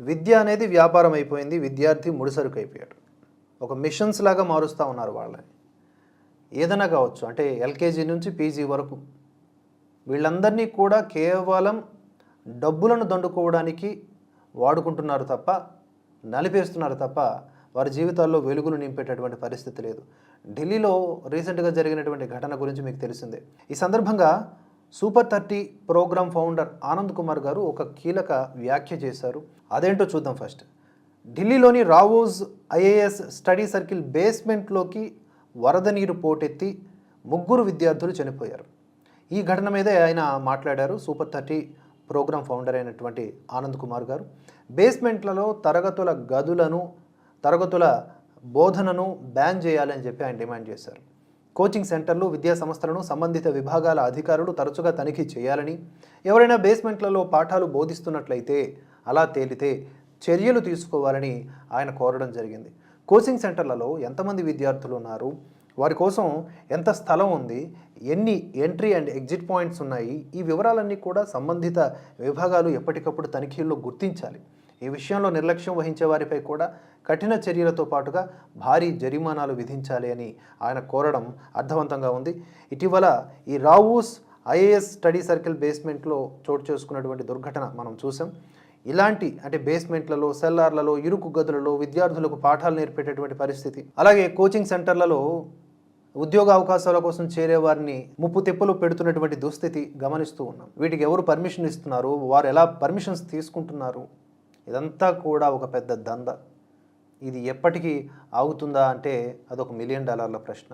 విద్య అనేది వ్యాపారం అయిపోయింది విద్యార్థి ముడిసరుకు అయిపోయాడు. ఒక మిషన్స్ లాగా మారుస్తూ ఉన్నారు వాళ్ళని. ఏదైనా కావచ్చు అంటే ఎల్కేజీ నుంచి పీజీ వరకు. వీళ్ళందరినీ కూడా కేవలం డబ్బులను దండుకోవడానికి వాడుకుంటున్నారు తప్ప నలిపేస్తున్నారు తప్ప వారి జీవితాల్లో వెలుగులు నింపేటటువంటి పరిస్థితి లేదు. ఢిల్లీలో రీసెంట్గా జరిగినటువంటి ఘటన గురించి మీకు తెలిసిందే. ఈ సందర్భంగా super thirty program founder Anand Kumar గారు ఒక కీలక వ్యాఖ్య చేశారు. అదేంటో చూద్దాం ఫస్ట్. ఢిల్లీలోని రావోజ్ ఐఏఎస్ స్టడీ సర్కిల్ బేస్మెంట్లోకి వరద నీరు పోటెత్తి ముగ్గురు విద్యార్థులు చనిపోయారు. ఈ ఘటన మీదే ఆయన మాట్లాడారు సూపర్ థర్టీ ప్రోగ్రామ్ ఫౌండర్ అయినటువంటి ఆనంద్ కుమార్ గారు. బేస్మెంట్లలో తరగతుల గదులను తరగతుల బోధనను బ్యాన్ చేయాలని చెప్పి ఆయన డిమాండ్ చేశారు. కోచింగ్ సెంటర్లు విద్యా సంస్థలను సంబంధిత విభాగాల అధికారులు తరచుగా తనిఖీ చేయాలని ఎవరైనా బేస్మెంట్లలో పాఠాలు బోధిస్తున్నట్లయితే అలా తేలితే చర్యలు తీసుకోవాలని ఆయన కోరడం జరిగింది. కోచింగ్ సెంటర్లలో ఎంతమంది విద్యార్థులు ఉన్నారు? వారి కోసం ఎంత స్థలం ఉంది? ఎన్ని ఎంట్రీ అండ్ ఎగ్జిట్ పాయింట్స్ ఉన్నాయి? ఈ వివరాలన్నీ కూడా సంబంధిత విభాగాలు ఎప్పటికప్పుడు తనిఖీల్లో గుర్తించాలి. ఈ విషయంలో నిర్లక్ష్యం వహించే వారిపై కూడా కఠిన చర్యలతో పాటుగా భారీ జరిమానాలు విధించాలి అని ఆయన కోరడం అర్థవంతంగా ఉంది. ఇటీవల ఈ రావూస్ ఐఏఎస్ స్టడీ సర్కిల్ బేస్మెంట్లో చోటు చేసుకున్నటువంటి దుర్ఘటన మనం చూసాం. ఇలాంటి అంటే బేస్మెంట్లలో సెల్లార్లలో ఇరుకు గదులలో విద్యార్థులకు పాఠాలు నేర్పేటటువంటి పరిస్థితి. అలాగే కోచింగ్ సెంటర్లలో ఉద్యోగ అవకాశాల కోసం చేరే వారిని ముప్పు తిప్పలు పెడుతున్నటువంటి దుస్థితి గమనిస్తూ ఉన్నాం. వీటికి ఎవరు పర్మిషన్ ఇస్తున్నారు? వారు ఎలా పర్మిషన్స్ తీసుకుంటున్నారు? ఇదంతా కూడా ఒక పెద్ద దంద. ఇది ఎప్పటికీ ఆగుతుందా అంటే అదొక మిలియన్ డాలర్ల ప్రశ్న.